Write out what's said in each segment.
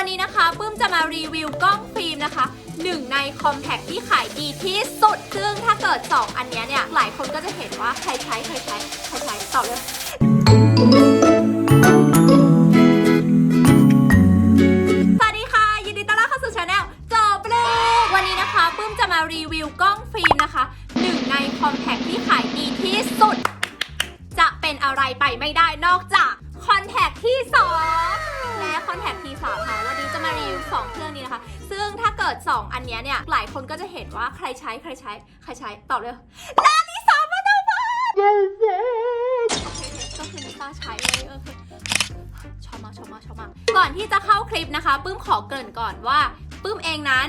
วันนี้นะคะปื้มจะมารีวิวกล้องฟิล์มนะคะหนึ่งในคอมแพคที่ขายดีที่สุด ซึ่งถ้าเกิด 2 อันนี้เนี่ย หลายคนก็จะเห็นว่าใครใช้ใครใช้ใครใช้ตอบเลยสวัสดีค่ะ ยินดีต้อนรับเข้าสู่ช anel จอบเลวันนี้นะคะปื้มจะมารีวิวกล้องฟิล์มนะคะหนึ่งในคอมแพคที่ขายดีที่สุด จะเป็นอะไรไปไม่ได้นอกจากคอนแทคที่ 2 และคอนแทคที่3ค่ะวันนี้จะมารีวิว2เครื่องนี้นะคะ ซึ่งถ้าเกิด 2 อันเนี้ยเนี่ย หลายคนก็จะเห็นว่าใครใช้ใครใช้ ใครใช้ตอบเลยลาลิสามาดามาโอเคก็คือลิซ่าใช้เลยเออคือชอบมากชอบมากชอบมากก่อนที่จะเข้าคลิปนะคะ ปื้มขอเกริ่นก่อนว่าปื้มเองนั้น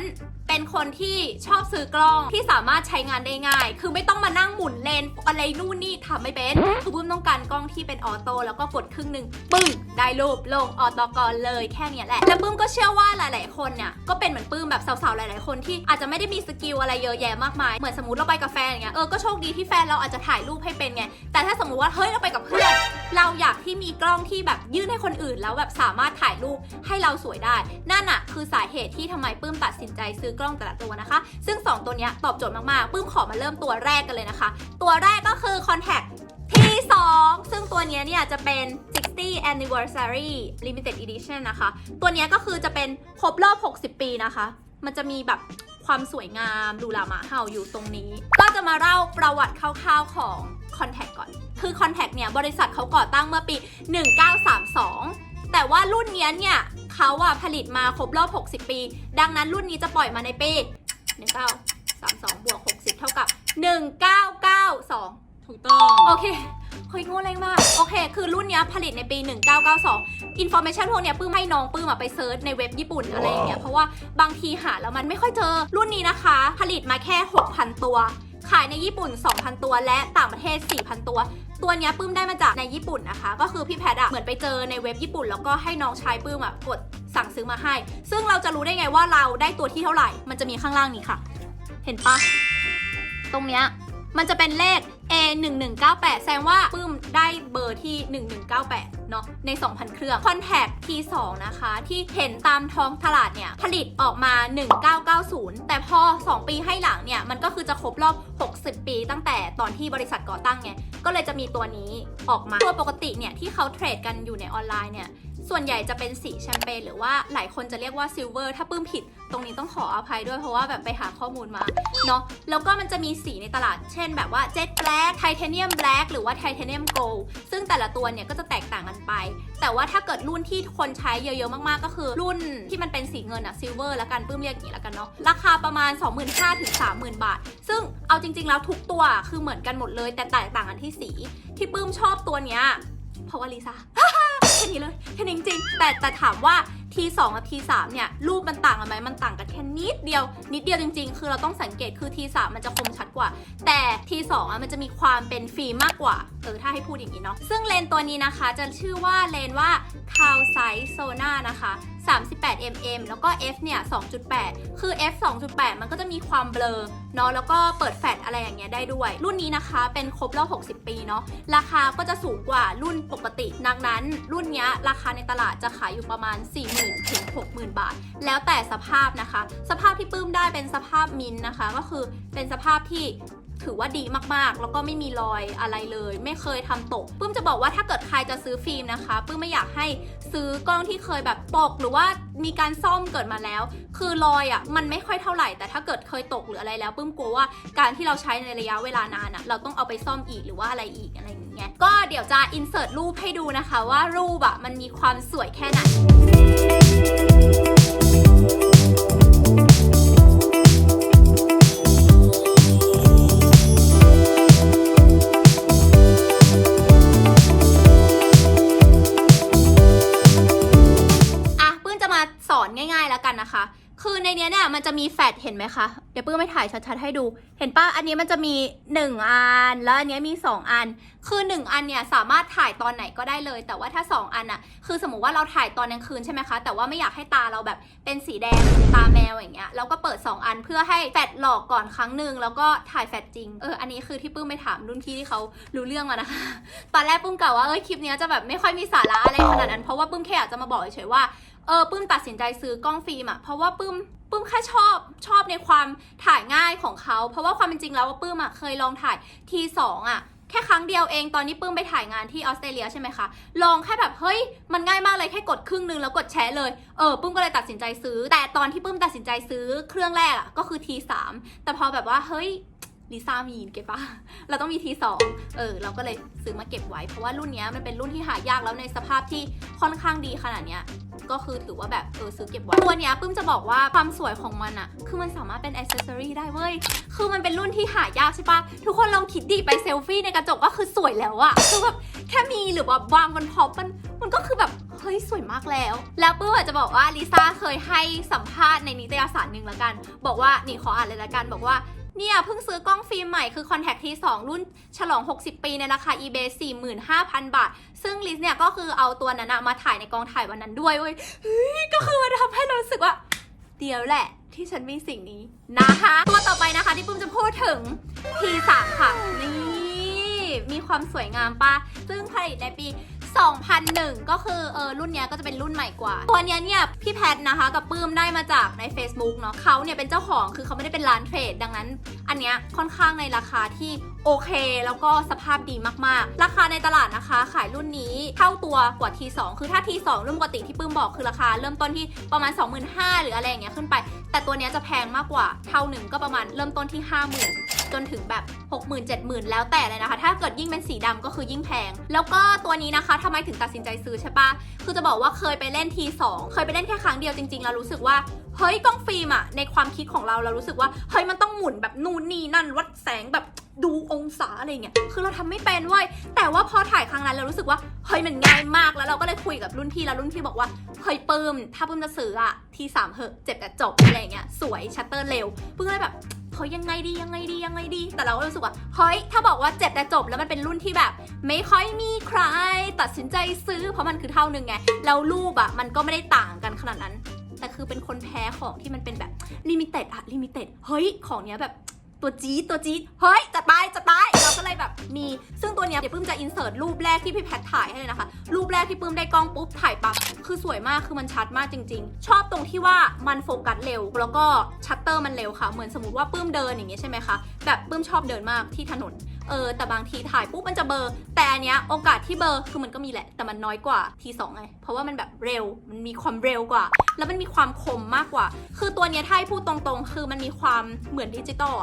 เป็นคนที่ชอบซื้อกล้องที่สามารถใช้งานได้ง่าย คือไม่ต้องมานั่งหมุนเลนอะไรนู่นนี่ทำไม่เป็น คือปุ้มต้องการกล้องที่เป็นออโต้แล้วก็กดครึ่งหนึ่งปึ้งได้รูปลงออโตก่อนเลยแค่เนี้ยแหละ แล้วปุ้มก็เชื่อว่าหลาย ๆ คนเนี่ยก็เป็นเหมือนปื้มแบบสาว ๆ หลาย ๆ คนที่อาจจะไม่ได้มีสกิลอะไรเยอะแยะมากมาย เหมือนสมมติเราไปกับแฟนอย่างเงี้ย เออ ก็โชคดีที่แฟนเราอาจจะถ่ายรูปให้เป็นไง แต่ถ้าสมมติว่าเฮ้ยเราไปกับเพื่อน เราอยากที่มีกล้องที่แบบยื่นให้คนอื่นแล้วแบบสามารถถ่ายรูป ให้เราสวยได้ นั่นอะคือสาเหตุที่ทำไมปื้มตัดสินใจซื้อกล้องแต่ละตัวนะคะ ซึ่ง 2 ตัวนี้ตอบโจทย์มากๆปื้มขอมาเริ่มตัวแรกกันเลยนะคะ ตัวแรกก็คือ Contact T2 ซึ่งตัวนี้เนี่ยจะเป็น 60 anniversary limited edition นะคะ ตัวนี้ก็คือจะเป็นครบรอบ 60 ปีนะคะ มันจะมีแบบความสวยงามดูลามาเห่าอยู่ตรงนี้ ก็จะมาเล่าประวัติคร่าวๆของ Contact ก่อน คือ Contact เนี่ย บริษัทเขาก่อตั้งเมื่อปี 1932 แต่ว่ารุ่นเนี้ยเนี่ยเขาอะผลิตมาครบรอบ 60 ปี ดังนั้นรุ่นนี้จะปล่อยมาในปี1932บวก60 เท่ากับ 1992 ถูกต้อง โอเคเฮ้ยโง่แรงมาก โอเค คือรุ่นเนี้ยผลิตในปี 1992อินโฟ a t ชันพวกเนี้ยปื้มให้น้องปื้มอะไปเซิร์ชในเว็บญี่ปุ่นอะไรอย่างเงี้ย เพราะว่าบางทีหาแล้วมันไม่ค่อยเจอ รุ่นนี้นะคะ ผลิตมาแค่ 6,000 ตัว ขายในญี่ปุ่น 2,000 ตัวและต่างประเทศ 4,000 ตัว ตัวนี้ปื้มได้มาจากในญี่ปุ่นนะคะ ก็คือพี่แพทอะเหมือนไปเจอในเว็บญี่ปุ่น แล้วก็ให้น้องชายปื้มอะกดสั่งซื้อมาให้ ซึ่งเราจะรู้ได้ไงว่าเราได้ตัวที่เท่าไหร่ มันจะมีข้างล่างนี้ค่ะ เห็นปะตรงเนี้ย มันจะเป็นเลข A 1 1 9 8แสดงว่าปื้มได้เบอร์ที่ 1198 เนาะใน 2,000 เครื่อง Contact T2 นะคะ ที่เห็นตามท้องตลาดเนี่ย ผลิตออกมา 1990 แต่พอ 2 ปีให้หลังเนี่ย มันก็คือจะครบรอบ 60 ปีตั้งแต่ตอนที่บริษัทก่อตั้งไง ก็เลยจะมีตัวนี้ออกมา ตัวปกติเนี่ยที่เขาเทรดกันอยู่ในออนไลน์เนี่ย ส่วนใหญ่จะเป็นสีแชมเปญหรือว่าหลายคนจะเรียกว่าซิลเวอร์ถ้าปื้มผิด ตรงนี้ต้องขออภัยด้วยเพราะว่าแบบไปหาข้อมูลมาเนาะแล้วก็มันจะมีสีในตลาด เช่นแบบว่าเจ็ t แบล็กไทเทเนียมแบล็กหรือว่าไทเทเนียมโกลซึ่งแต่ละตัวเนี่ยก็จะแตกต่างกันไป แต่ว่าถ้าเกิดรุ่นที่คนใช้เยอะๆ มากๆ ก็คือรุ่นที่มันเป็นสีเงินอะซิลเวอร์ล้วกันปื้มเรียกอย่างนี้ล้วกันเนาะราคาประมาณ 25,000ถึง30,000 บาท ซึ่งเอาจริง ๆ แล้วทุกตัวคือเหมือนกันหมดเลย แต่แตกต่างกันที่สีที่ปื้มชอบตัวเนี้ยเพราะว่าลิซ่า นี้เลยแค่นี้จริงๆแต่แต่ถามว่า T2 กับ T3 เนี่ยรูปมันต่างกันไหมมันต่างกันแค่นิดเดียว นิดเดียวจริง ๆ คือเราต้องสังเกตคือ T3 มันจะคมชัดกว่า แต่ T2 อะมันจะมีความเป็นฟิล์มมากกว่าเออถ้าให้พูดอย่างนี้เนาะซึ่งเลนตัวนี้นะคะจะชื่อว่าเลนว่า c a l s i z e Sona นะคะ38 mm แล้วก็ f เนี่ย 2.8 คือ f 2.8 มันก็จะมีความเบลอเนาะ แล้วก็เปิดแฟลชอะไรอย่างเงี้ยได้ด้วย รุ่นนี้นะคะ เป็นครบรอบ 60 ปีเนาะ ราคาก็จะสูงกว่ารุ่นปกติ ดังนั้น รุ่นเนี้ยราคาในตลาดจะขายอยู่ประมาณ0,000ถึง60,000 บาท แล้วแต่สภาพนะคะ สภาพที่ปื้มได้เป็นสภาพมินนะคะ ก็คือเป็นสภาพที่ ถือว่าดีมากๆ แล้วก็ไม่มีรอยอะไรเลย ไม่เคยทำตกปื้มจะบอกว่าถ้าเกิดใครจะซื้อฟิล์มนะคะปื้มไม่อยากให้ซื้อกล้องที่เคยแบบตกหรือว่ามีการซ่อมเกิดมาแล้ว คือรอยอะ่ะมันไม่ค่อยเท่าไหร่ แต่ถ้าเกิดเคยตกหรืออะไรแล้วปื้มกลัวว่าการที่เราใช้ในระยะเวลานานอะ่ะเราต้องเอาไปซ่อมอีกหรือว่าอะไรอีกอะไรอย่างเงี้ยก็เดี๋ยวจะอินเสิร์ตรูปให้ดูนะคะว่ารูปอะ่ะมันมีความสวยแค่ไหน มันจะมีแฟลชเห็นไหมคะ เดี๋ยวปื้มไปถ่ายชัดๆให้ดู เห็นป่ะ อันนี้มันจะมี1อัน แล้วอันนี้มี2อัน คือ1อันเนี่ยสามารถถ่ายตอนไหนก็ได้เลย แต่ว่าถ้า2อันอะคือสมมติว่าเราถ่ายตอนกลางคืนใช่ไหมคะ แต่ว่าไม่อยากให้ตาเราแบบเป็นสีแดงตาแมวอย่างเงี้ยแล้วก็เปิด2อันเพื่อให้แฟลชหลอกก่อนครั้งหนึ่งแล้วก็ถ่ายแฟลชจริง เออ อันนี้คือที่ปื้มไปถามรุ่นพี่ที่เขารู้เรื่องมานะคะ ตอนแรกปื้มกล่าวว่าเอ้ยคลิปเนี้ยจะแบบไม่ค่อยมีสาระอะไรขนาดนั้น เพราะว่าปื้มแค่อยากจะมาบอกเฉยๆว่า เออปื้มตัดสินใจซื้อกล้องฟิล์มอะเพราะว่าปื้ม ปื้มแค่ชอบชอบในความถ่ายง่ายของเขา เพราะว่าความเป็นจริงแล้วว่าปื้มอะเคยลองถ่ายทีสองอะแค่ครั้งเดียวเองตอนนี้ปื้มไปถ่ายงานที่ออสเตรเลียใช่ไหมคะ ลองแค่แบบเฮ้ยมันง่ายมากเลยแค่กดครึ่งนึงแล้วกดแชร์เลยเออปื้มก็เลยตัดสินใจซื้อ แต่ตอนที่ปื้มตัดสินใจซื้อเครื่องแรกอะก็คือ T3 แต่พอแบบว่าเฮ้ย ลิซ่ามีนเก็บปะเราต้องมี T2 เออ เราก็เลยซื้อมาเก็บไว้ เพราะว่ารุ่นนี้มันเป็นรุ่นที่หายากแล้วในสภาพที่ค่อนข้างดีขนาดเนี้ยก็คือถือว่าแบบเออซื้อเก็บไว้ตัวเนี้ยปื้มจะบอกว่าความสวยของมันอะคือมันสามารถเป็นอ c เซอรี่ได้เว้ย คือมันเป็นรุ่นที่หายากใช่ปะทุกคนลองคิดดีไปเซลฟี่ในกระจกก็คือสวยแล้วอะคือแบบแค่มีหรือว่าวางบนพ็อปมันมันก็คือแบบเฮ้ยสวยมากแล้ว แล้วปื้มอาจจะบอกว่าลิซ่าเคยให้สัมภาษณ์ในนิตยสารหนึ่งละกัน บอกว่านี่ขออ่านเลยละกันบอกว่า เนี่ยเพิ่งซื้อกล้องฟิล์มใหม่คือ Contact T2 รุ่นฉลอง 60 ปีในราคา eBay 45,000 บาท ซึ่งลิสเนี่ยก็คือเอาตัวนั้นมาถ่ายในกองถ่ายวันนั้นด้วยเว้ยก็คือมันทำให้เรารู้สึกว่า เดียวแหละที่ฉันมีสิ่งนี้นะคะ ตัวต่อไปนะคะที่ปุ้มจะพูดถึง T3 ค่ะนี่มีความสวยงามปะซึ่งผลิตในปี 2001 ก็คือเออรุ่นเนี้ยก็จะเป็นรุ่นใหม่กว่า ตัวเนี้ยเนี่ยพี่แพทนะคะกับปื้มได้มาจากใน Facebook เนาะเขาเนี่ยเป็นเจ้าของคือเขาไม่ได้เป็นร้านเทรดดังนั้น อันเนี้ยค่อนข้างในราคาที่โอเค แล้วก็สภาพดีมากๆ ราคาในตลาดนะคะ ขายรุ่นนี้เท่าตัวกว่า T2 คือถ้า T2 รุ่นปกติที่ปื้มบอกคือราคา เริ่มต้นที่ประมาณ 25,000หรืออะไรอย่างเงี้ยขึ้นไป แต่ตัวนี้จะแพงมากกว่าเท่าหนึ่งก็ประมาณเริ่มต้นที่ 50,000 จนถึงแบบ 60,000 70,000 แล้วแต่เลยนะคะ ถ้าเกิดยิ่งเป็นสีดำก็คือยิ่งแพง แล้วก็ตัวนี้นะคะทำไมถึงตัดสินใจซื้อใช่ปะคือจะบอกว่าเคยไปเล่น T2 เคยไปเล่นแค่ครั้งเดียวจริงๆแล้วรู้สึกว่า เฮ้ยกล้องฟิล์มอะในความคิดของเราเรารู้สึกว่าเฮ้ยมันต้องหมุนแบบนู่นนี่นั่นวัดแสงแบบดูองศาอะไรเงี้ย คือเราทำไม่เป็นเว้ย แต่ว่าพอถ่ายครั้งนั้นเรารู้สึกว่า เฮ้ยมันง่ายมาก แล้วเราก็เลยคุยกับรุ่นพี่แล้วรุ่นพี่บอกว่า เฮ้ยปื้ม ถ้าปื้มจะซื้ออะทีสามเหอะเจ็บแต่จบอะไรเงี้ย สวยชัตเตอร์เร็วปื้มเลยแบบเฮ้ยยังไงดียังไงดียังไงดี แต่เราก็รู้สึกว่า เฮ้ยถ้าบอกว่าเจ็บแต่จบแล้วมันเป็นรุ่นที่แบบ ไม่ค่อยมีใคร ตัดสินใจซื้อ เพราะมันคือเท่านึงไง แล้วรูปอะมันก็ไม่ได้ต่างกันขนาดนั้น แต่คือเป็นคนแพ้ของที่มันเป็นแบบลิมิเต็ดอะลิมิเต็ดเฮ้ย ของเนี้ยแบบตัวจี๊ดตัวจี๊ดเฮ้ยจัดไปจัดไปเราก็เลยแบบมี ซึ่งตัวเนี้ยเดี๋ยวปื้มจะอินเสิร์ตรูปแรกที่พี่แพทถ่ายให้เลยนะคะ รูปแรกที่ปื้มได้กล้องปุ๊บถ่ายปั๊บคือสวยมากคือมันชัดมากจริง ๆ ชอบตรงที่ว่ามันโฟกัสเร็ว แล้วก็ชัตเตอร์มันเร็วค่ะ เหมือนสมมติว่าปื้มเดินอย่างเงี้ยใช่ไหมคะแบบปื้มชอบเดินมากที่ถนน เออแต่บางทีถ่ายปุ๊บมันจะเบอร์แต่อันเนี้ยโอกาสที่เบอร์คือมันก็มีแหละ แต่มันน้อยกว่าทีสองไงเพราะว่ามันแบบเร็วมันมีความเร็วกว่า แล้วมันมีความคมมากกว่า คือตัวเนี้ยถ้าให้พูดตรงๆ คือมันมีความเหมือนดิจิตอล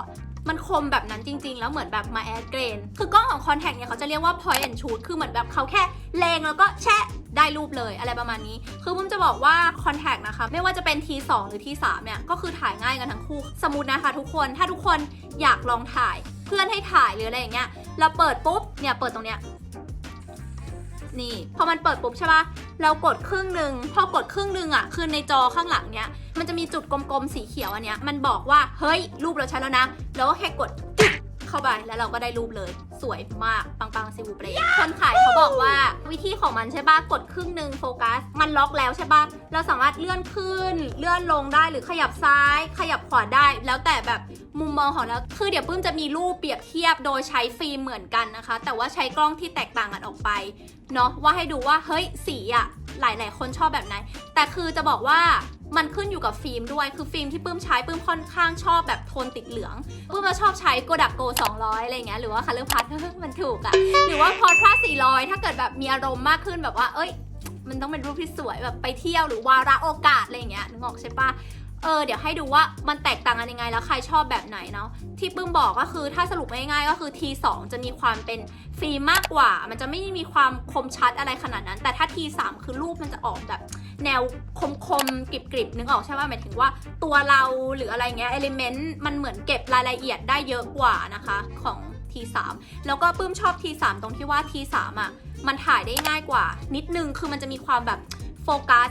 มันคมแบบนั้นจริง ๆ แล้วเหมือนแบบมาแอดเกรน คือกล้องของคอนแทคเนี่ยเขาจะเรียกว่า point and shoot คือเหมือนแบบเขาแค่เลงแล้วก็แชะได้รูปเลยอะไรประมาณนี้ คือผมจะบอกว่าคอนแทคนะคะ ไม่ว่าจะเป็น T2 หรือ T3 เนี่ย ก็คือถ่ายง่ายกันทั้งคู่ สมมตินะคะทุกคน ถ้าทุกคนอยากลองถ่าย เพื่อนให้ถ่ายหรืออะไรอย่างเงี้ยเราเปิดปุ๊บเนี่ยเปิดตรงเนี้ยนี่พอมันเปิดปุ๊บใช่ปะเรากดครึ่งหนึ่งพอกดครึ่งหนึ่งอะคือในจอข้างหลังเนี้ยมันจะมีจุดกลมๆสีเขียวอันเนี้ยมันบอกว่าเฮ้ยรูปเราใช้แล้วนะ แล้วก็แค่กด เข้าไปแล้วเราก็ได้รูปเลย สวยมากปังๆซิวูเปรคนขายเขาบอกว่าวิธีของมันใช่ปะกดครึ่งหนึ่งโฟกัส มันล็อกแล้วใช่ปะเราสามารถเลื่อนขึ้น เลื่อนลงได้หรือขยับซ้าย ขยับขวาได้ แล้วแต่แบบมุมมองของเราคือเดี๋ยวปื้มจะมีรูปเปรียบเทียบโดยใช้ฟิล์มเหมือนกันนะคะ แต่ว่าใช้กล้องที่แตกต่างกันออกไปเนาะว่าให้ดูว่าเฮ้ยสีอะหลาย ๆ คนชอบแบบไหนแต่คือจะบอกว่า มันขึ้นอยู่กับฟิล์มด้วย คือฟิล์มที่ปื้มใช้ปื้มค่อนข้างชอบแบบโทนติดเหลือง ปื้มมาชอบใช้โกดักโก 200 อะไรเงี้ย หรือว่าคัลเลอร์พัทมันถูกอะหรือว่าพอทรา400 ถ้าเกิดแบบมีอารมณ์มากขึ้นแบบว่า เอ้ย มันต้องเป็นรูปที่สวยแบบไปเที่ยวหรือวาระโอกาสอะไรเงี้ย นึกออกใช่ปะ เออเดี๋ยวให้ดูว่ามันแตกต่างกันยังไงแล้วใครชอบแบบไหนเนาะที่ปื้มบอกก็คือถ้าสรุปง่ายๆก็คือ T2 จะมีความเป็นฟิล์มมากกว่า มันจะไม่มีความคมชัดอะไรขนาดนั้น แต่ถ้า T3 คือรูปมันจะออกแบบแนวคมๆกริบๆนึกออกใช่ไหมหมายถึงว่าตัวเราหรืออะไรเงี้ยเอลิเมนต์มันเหมือนเก็บรายละเอียดได้เยอะกว่านะคะของ T3 แล้วก็ปื้มชอบ T3 ตรงที่ว่า T3 อะมันถ่ายได้ง่ายกว่า นิดนึงคือมันจะมีความแบบโฟกัส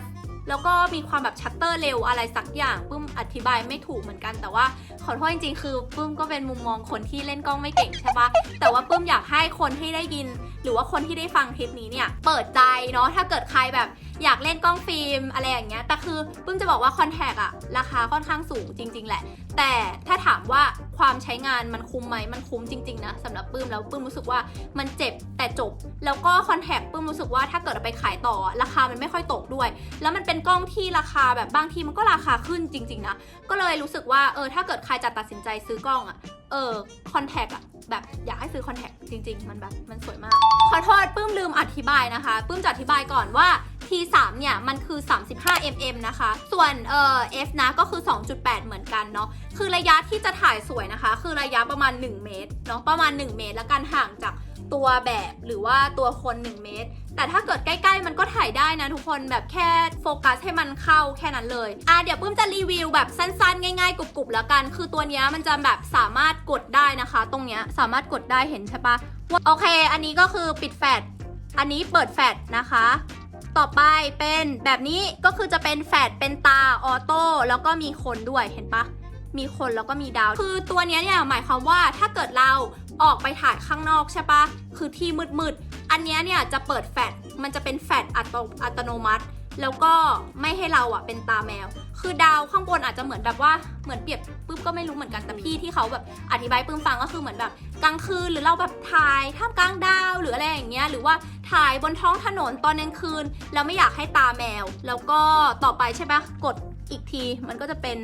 แล้วก็มีความแบบชัตเตอร์เร็วอะไรสักอย่างปื้มอธิบายไม่ถูกเหมือนกัน แต่ว่าขอโทษจริงๆคือปื้มก็เป็นมุมมองคนที่เล่นกล้องไม่เก่งใช่ปะแต่ว่าปื้มอยากให้คนที่ได้ยิน หรือว่าคนที่ได้ฟังคลิปนี้เนี่ยเปิดใจเนาะถ้าเกิดใครแบบอยากเล่นกล้องฟิล์มอะไรอย่างเงี้ยแต่คือปึ้มจะบอกว่าคอนแทคอะราคาค่อนข้างสูงจริง ๆ แหละ แต่ถ้าถามว่า ความใช้งานมันคุ้มไหมมันคุ้มจริงๆนะสำหรับปื้มแล้วปื้มรู้สึกว่ามันเจ็บแต่จบ แล้วก็คอนแทคปื้มรู้สึกว่าถ้าเกิดไปขายต่อราคามันไม่ค่อยตกด้วย แล้วมันเป็นกล้องที่ราคาแบบบางทีมันก็ราคาขึ้นจริง ๆนะก็เลยรู้สึกว่าเออถ้าเกิดใครจะตัดสินใจซื้อกล้องอะเออคอนแทคอะ แบบอยากให้ซื้อคอนแทคจริง ๆ มันแบบมันสวยมาก ขอโทษปื้มลืมอธิบายนะคะ ปื้มจะอธิบายก่อนว่า T3 เนี่ยมันคือ 35 mm นะคะ ส่วนเอ่อ F นะก็คือ 2.8 เหมือนกันเนาะ คือระยะที่จะถ่ายสวยนะคะ คือระยะประมาณ 1 เมตรเนาะประมาณ 1 เมตรแล้วกันห่างจากตัวแบบหรือว่าตัวคน 1 เมตร แต่ถ้าเกิดใกล้ๆ มันก็ถ่ายได้นะทุกคนแบบแค่โฟกัสให้มันเข้าแค่นั้นเลยอะเดี๋ยวปื้มจะรีวิวแบบสั้นๆ ง่ายๆกรุบๆแล้วกัน คือตัวนี้มันจะแบบสามารถกดได้นะคะ ตรงเนี้ยสามารถกดได้เห็นใช่ปะว่าโอเค อันนี้ก็คือปิดแฟลชอันนี้เปิดแฟลชนะคะต่อไปเป็นแบบนี้ก็คือจะเป็นแฟลชเป็นตาออโต้แล้วก็มีคนด้วยเห็นปะมีคนแล้วก็มีดาว คือตัวนี้เนี่ยหมายความว่าถ้าเกิดเรา ออกไปถ่ายข้างนอกใช่ปะคือที่มืดๆ อันนี้เนี่ยจะเปิดแฟลชมันจะเป็นแฟลชอัตโนอัตโนมัติ แล้วก็ไม่ให้เราอะเป็นตาแมว คือดาวข้างบนอาจจะเหมือนแบบว่าเหมือนเปรียบปุ๊บก็ไม่รู้เหมือนกันแต่พี่ที่เขาแบบอธิบายปื้มฟังก็คือเหมือนแบบกลางคืนหรือเราแบบถ่ายท่ามกลางดาวหรืออะไรอย่างเงี้ยหรือว่าถ่ายบนท้องถนนตอนกลางคืนแล้วไม่อยากให้ตาแมว แล้วก็ต่อไปใช่ปะกดอีกทีมันก็จะเป็น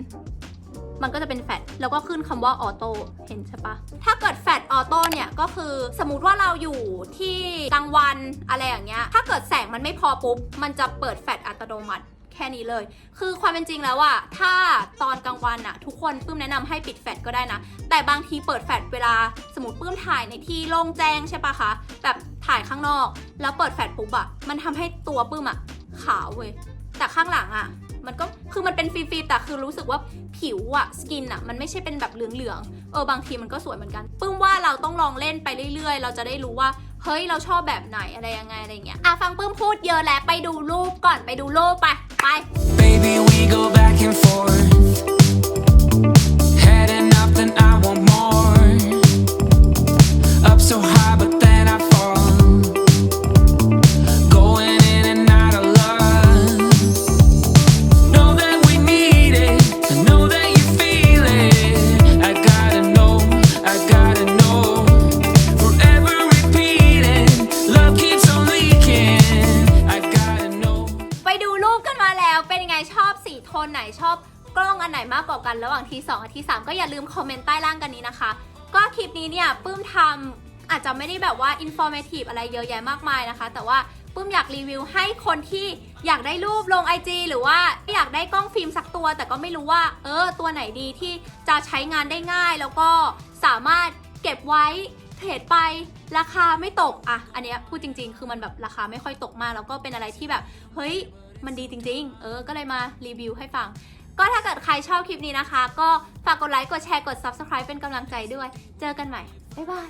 มันก็จะเป็นแฟลชแล้วก็ขึ้นคำว่าออโต้เห็นใช่ปะถ้าเกิดแฟลชออโต้เนี่ยก็คือสมมติว่าเราอยู่ที่กลางวันอะไรอย่างเงี้ยถ้าเกิดแสงมันไม่พอปุ๊บมันจะเปิดแฟลชอัตโนมัติแค่นี้เลย คือความเป็นจริงแล้วอะถ้าตอนกลางวันอะทุกคนปื้มแนะนำให้ปิดแฟลชก็ได้นะ แต่บางทีเปิดแฟลชเวลาสมมติปื้มถ่ายในที่โล่งแจ้งใช่ปะคะ แบบถ่ายข้างนอก แล้วเปิดแฟลชปุ๊บอะมันทำให้ตัวปื้มอะขาวเว้ย แต่ข้างหลังอะ มันก็คือมันเป็นฟิล์มๆแต่คือรู้สึกว่าผิวอะสกินอะมันไม่ใช่เป็นแบบเหลืองๆเออบางทีมันก็สวยเหมือนกันปึ้มว่าเราต้องลองเล่นไปเรื่อยๆ เราจะได้รู้ว่าเฮ้ยเราชอบแบบไหนอะไรยังไงอะไรเงี้ยอะฟังปึ้มพูดเยอะแล้วไปดูรูปก่อนไปดูรูปไปไป Baby, we go back and forth. ระหว่างที2กับที3ก็อย่าลืมคอมเมนต์ใต้ล่างกันนี้นะคะ ก็คลิปนี้เนี่ยปื้มทำอาจจะไม่ได้แบบว่าอินโฟเมทีฟอะไรเยอะแยะมากมายนะคะ แต่ว่าปื้มอยากรีวิวให้คนที่อยากได้รูปลง IG หรือว่าอยากได้กล้องฟิล์มสักตัว แต่ก็ไม่รู้ว่าเออตัวไหนดีที่จะใช้งานได้ง่าย แล้วก็สามารถเก็บไว้เทรดไปราคาไม่ตกอะอันเนี้ยพูดจริง ๆ คือมันแบบราคาไม่ค่อยตกมากแล้วก็เป็นอะไรที่แบบ เฮ้ยมันดีจริง ๆ เออ ก็เลยมารีวิวให้ฟัง ก็ถ้าเกิดใครชอบคลิปนี้นะคะ ก็ฝากกดไลค์กดแชร์กด subscribe เป็นกำลังใจด้วย เจอกันใหม่ บ๊ายบาย